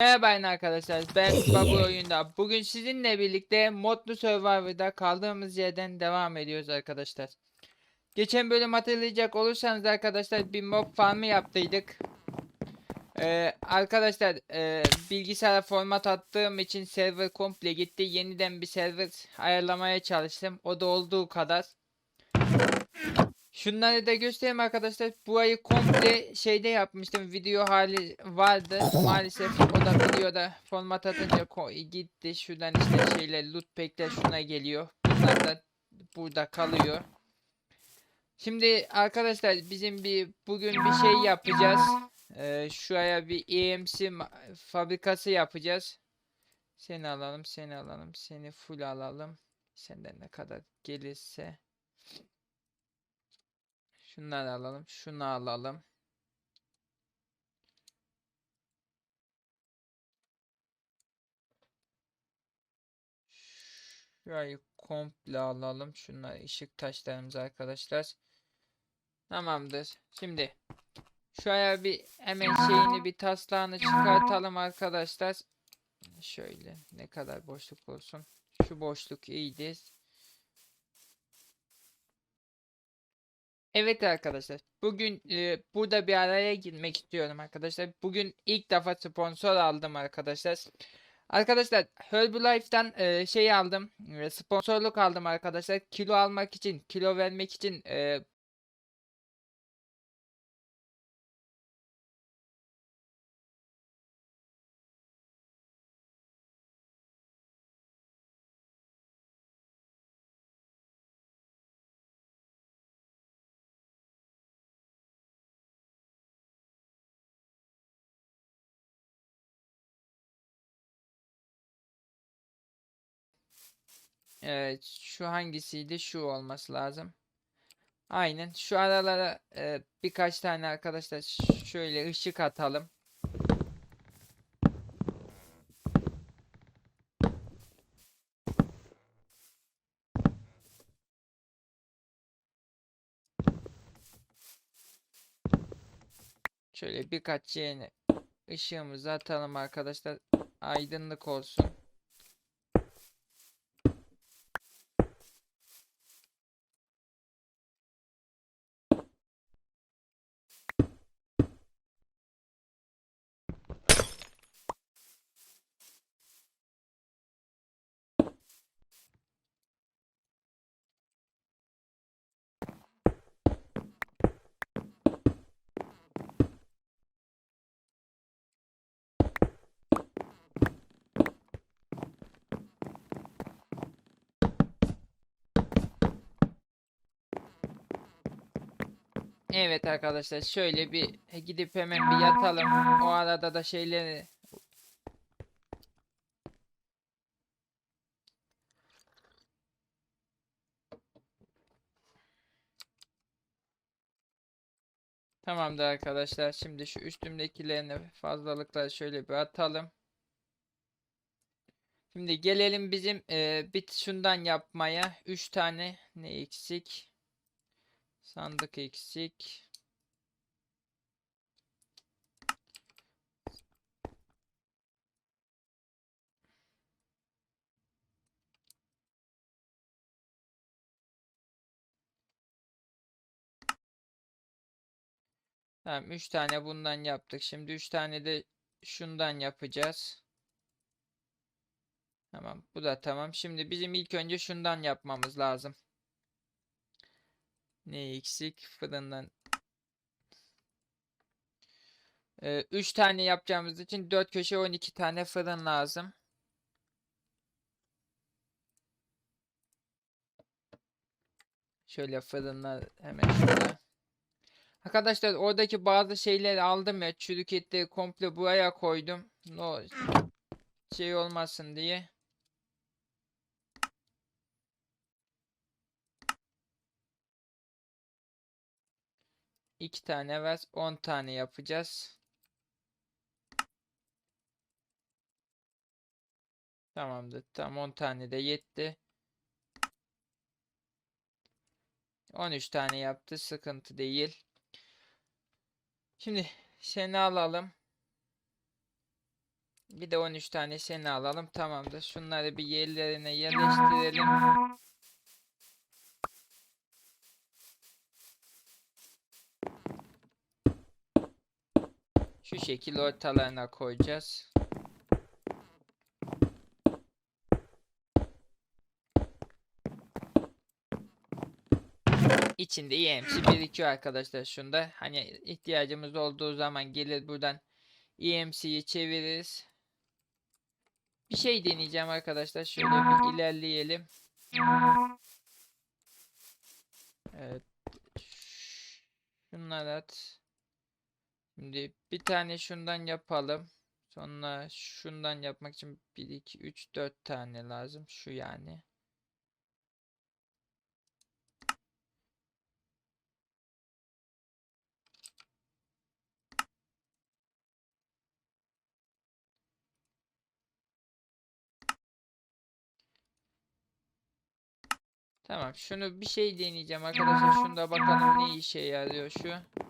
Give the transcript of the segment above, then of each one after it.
Merhaba arkadaşlar ben Babu oyunda. Bugün sizinle birlikte Modlu Survivor'da kaldığımız yerden devam ediyoruz arkadaşlar. Geçen bölüm hatırlayacak olursanız arkadaşlar bir mob farmı yaptıydık. Ee, arkadaşlar e, bilgisayara format attığım için server komple gitti. Yeniden bir server ayarlamaya çalıştım. O da olduğu kadar. Şunları da göstereyim arkadaşlar. Bu ayı komple şeyde yapmıştım. Video hali vardı. Maalesef o da videoda format atınca gitti. Şuradan işte şeyler loot pack'ler şuna geliyor. Bunlar da burada kalıyor. Şimdi arkadaşlar bizim bir bugün bir şey yapacağız. Ee, şuraya bir EMC fabrikası yapacağız. Seni alalım, seni alalım, seni full alalım. Senden ne kadar gelirse. Şunları alalım. Şunu alalım. Şurayı komple alalım. Şunlar ışık taşlarımız arkadaşlar. Tamamdır. Şimdi şuraya bir hemen şeyini bir taslağını çıkartalım arkadaşlar. Şöyle ne kadar boşluk olsun. Şu boşluk iyidir. Evet arkadaşlar. Bugün e, burada bir araya girmek istiyorum arkadaşlar. Bugün ilk defa sponsor aldım arkadaşlar. Arkadaşlar Herbalife'dan e, şey aldım. e, sponsorluk aldım arkadaşlar. Kilo almak için, kilo vermek için e, Evet, şu hangisiydi? Şu olması lazım. Aynen. Şu aralara e, birkaç tane arkadaşlar şöyle ışık atalım. Şöyle birkaç yerine ışığımızı atalım arkadaşlar. Aydınlık olsun. Evet arkadaşlar şöyle bir gidip hemen bir yatalım. O arada da şeyleri Tamamdır arkadaşlar. Şimdi şu üstümdekilerini fazlalıkları şöyle bir atalım. Şimdi gelelim bizim e, bit şundan yapmaya. 3 tane ne eksik? Sandık eksik. Tamam 3 tane bundan yaptık. Şimdi 3 tane de şundan yapacağız. Tamam bu da tamam. Şimdi bizim ilk önce şundan yapmamız lazım. Ne eksik? Fırından. 3 tane yapacağımız için 4 köşe 12 tane fırın lazım. Şöyle fırınlar hemen şurada. Arkadaşlar oradaki bazı şeyleri aldım ya. Çürük etleri komple buraya koydum. No şey olmasın diye. İki tane var. 10 tane yapacağız. Tamamdır. Tam 10 tane de yetti. 13 tane yaptı. Sıkıntı değil. Şimdi seni alalım. Bir de 13 tanesini alalım. Tamamdır. Şunları bir yerlerine yerleştirelim. Şu şekil ortalarına koyacağız. İçinde EMC birikiyor arkadaşlar şunda. Hani ihtiyacımız olduğu zaman gelir buradan EMC'yi çeviririz. Bir şey deneyeceğim arkadaşlar. Şöyle bir ilerleyelim. Evet. Şunları at. Şimdi bir tane şundan yapalım. Sonra şundan yapmak için 1, 2, 3, 4 tane lazım. Şu yani. Tamam şunu bir şey deneyeceğim arkadaşlar. Şunda bakalım ne işe yarıyor şu.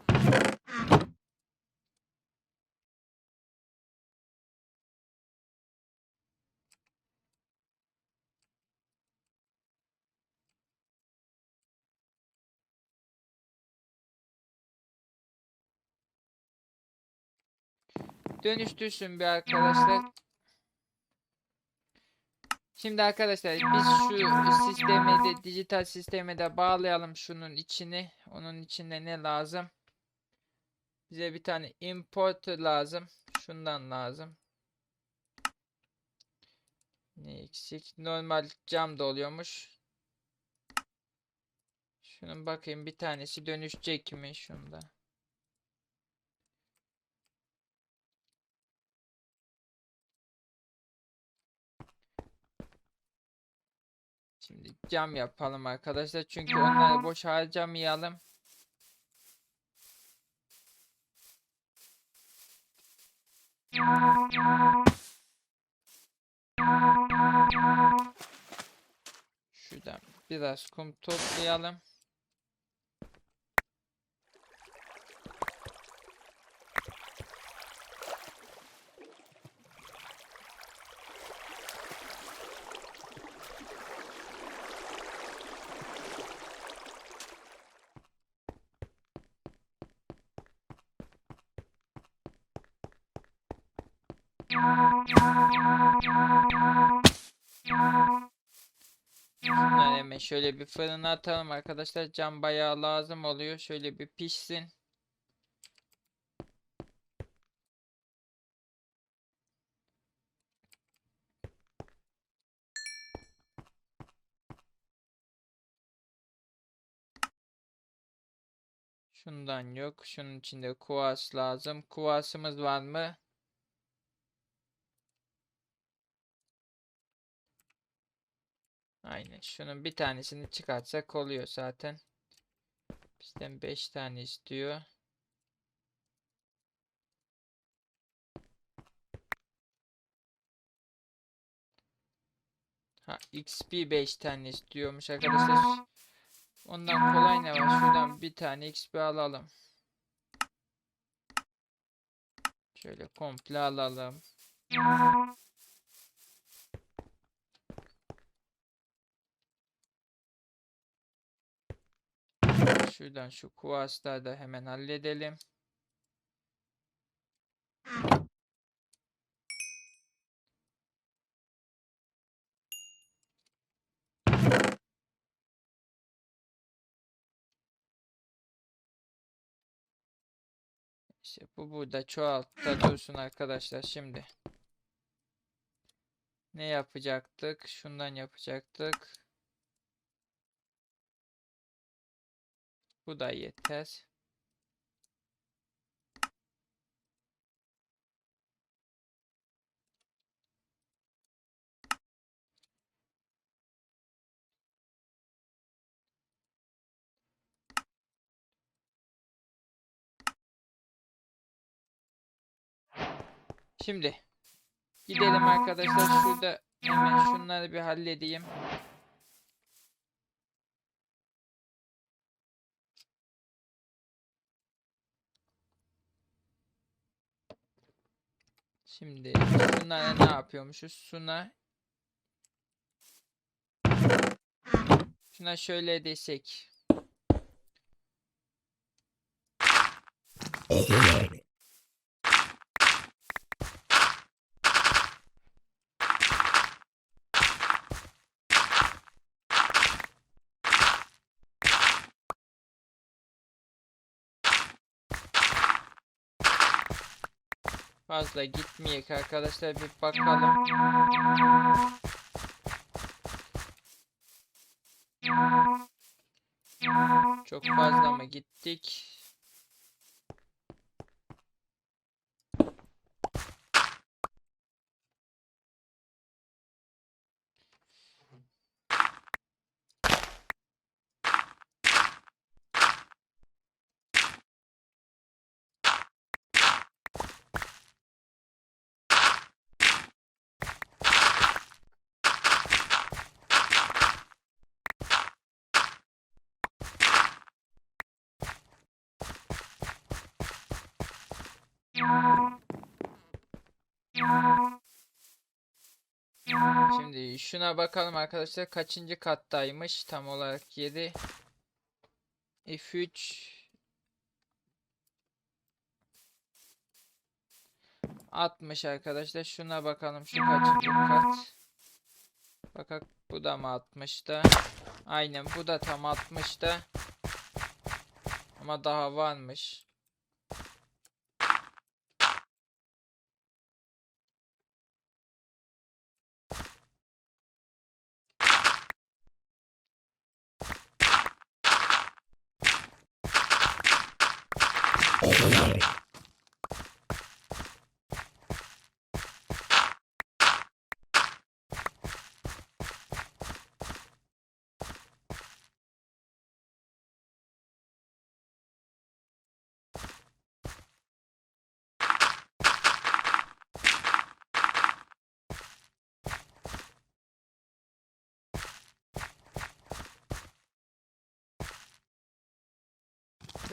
Dönüştürsün bir arkadaşlar. Şimdi arkadaşlar biz şu sisteme de dijital sisteme de bağlayalım şunun içini. Onun içinde ne lazım? Bize bir tane import lazım. Şundan lazım. Ne eksik? Normal cam da oluyormuş. Şunun bakayım bir tanesi dönüşecek mi şunda? Şimdi cam yapalım arkadaşlar. Çünkü onları boş harcamayalım. Şuradan biraz kum toplayalım. Şunları hemen şöyle bir fırına atalım arkadaşlar. Cam bayağı lazım oluyor. Şöyle bir pişsin. Şundan yok. Şunun içinde kuvars lazım. Kuvarsımız var mı? Aynen. Şunun bir tanesini çıkartsak oluyor zaten. Bizden 5 tane istiyor. Ha XP 5 tane istiyormuş arkadaşlar. Ondan kolay ne var? Şuradan bir tane XP alalım. Şöyle komple alalım. Şuradan şu kuvarsları da hemen halledelim. İşte bu burada çoğaltta dursun arkadaşlar şimdi. Ne yapacaktık? Şundan yapacaktık. Bu da yeter. Şimdi gidelim arkadaşlar şurada hemen şunları bir halledeyim. Şimdi bunlara ne yapıyormuşuz? Suna Şuna şöyle desek. Fazla gitmeyek arkadaşlar bir bakalım. Çok fazla mı gittik? Şimdi şuna bakalım arkadaşlar kaçıncı kattaymış tam olarak yeri. F3 60 arkadaşlar. Şuna bakalım şu kaçıncı kat. Bakak bu da mı 60'ta? Aynen bu da tam 60'ta. Ama daha varmış.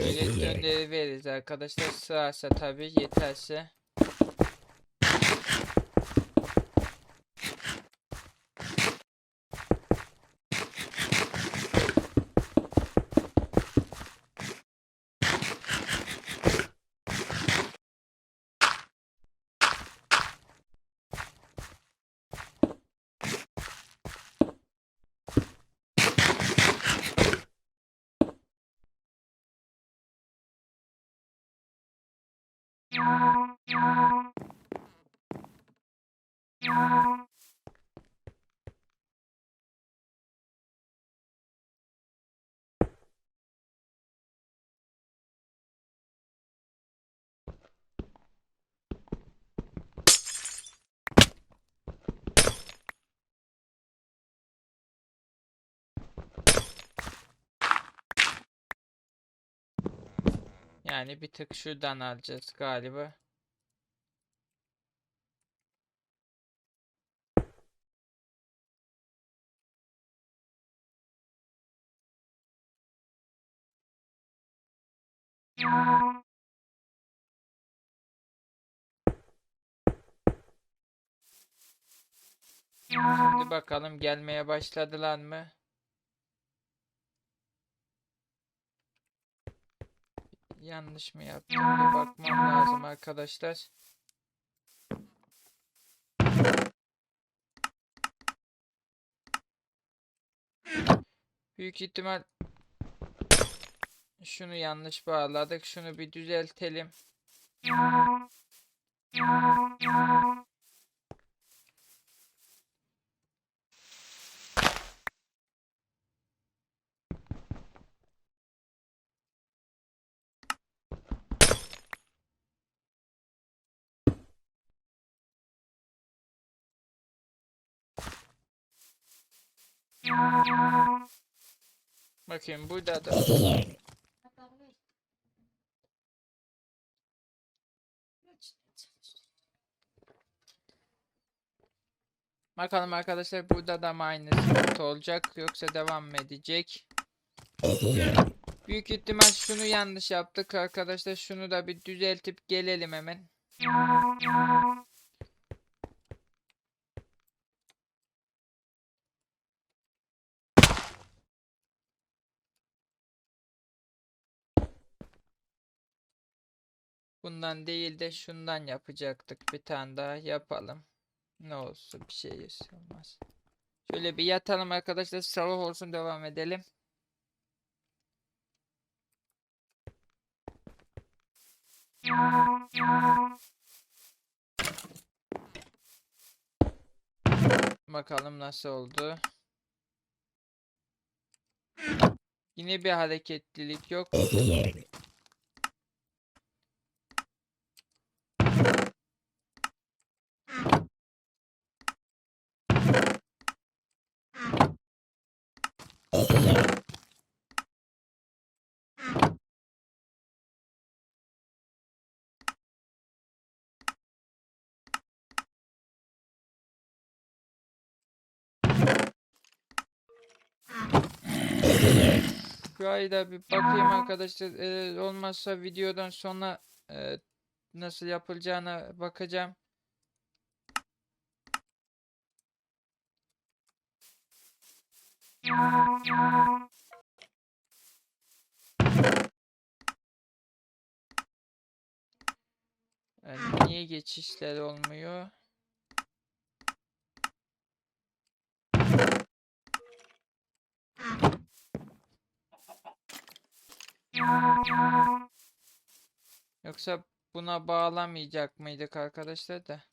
Döndürü veririz arkadaşlar. Sığarsa tabii yeterse. Yeah. Yani bir tık şuradan alacağız galiba. Şimdi bakalım gelmeye başladılar mı? Yanlış mı yaptım? Bir bakmam lazım arkadaşlar. Büyük ihtimal şunu yanlış bağladık. Şunu bir düzeltelim. Bakayım burada da Bakalım arkadaşlar burada da mı aynı sıkıntı olacak yoksa devam mı edecek? Büyük ihtimal şunu yanlış yaptık arkadaşlar. Şunu da bir düzeltip gelelim hemen. Bundan değil de şundan yapacaktık. Bir tane daha yapalım. Ne olsun bir şey olmaz. Şöyle bir yatalım arkadaşlar. Sabah olsun devam edelim. Bakalım nasıl oldu. Yine bir hareketlilik yok. Şurayı da bir bakayım arkadaşlar. Eğer olmazsa videodan sonra e, nasıl yapılacağına bakacağım. Yani niye geçişler olmuyor? Yoksa buna bağlamayacak mıydık arkadaşlar da?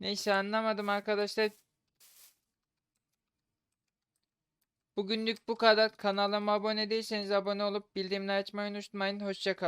Neyse anlamadım arkadaşlar. Bugünlük bu kadar. Kanalıma abone değilseniz abone olup bildirimleri açmayı unutmayın. Hoşça kalın.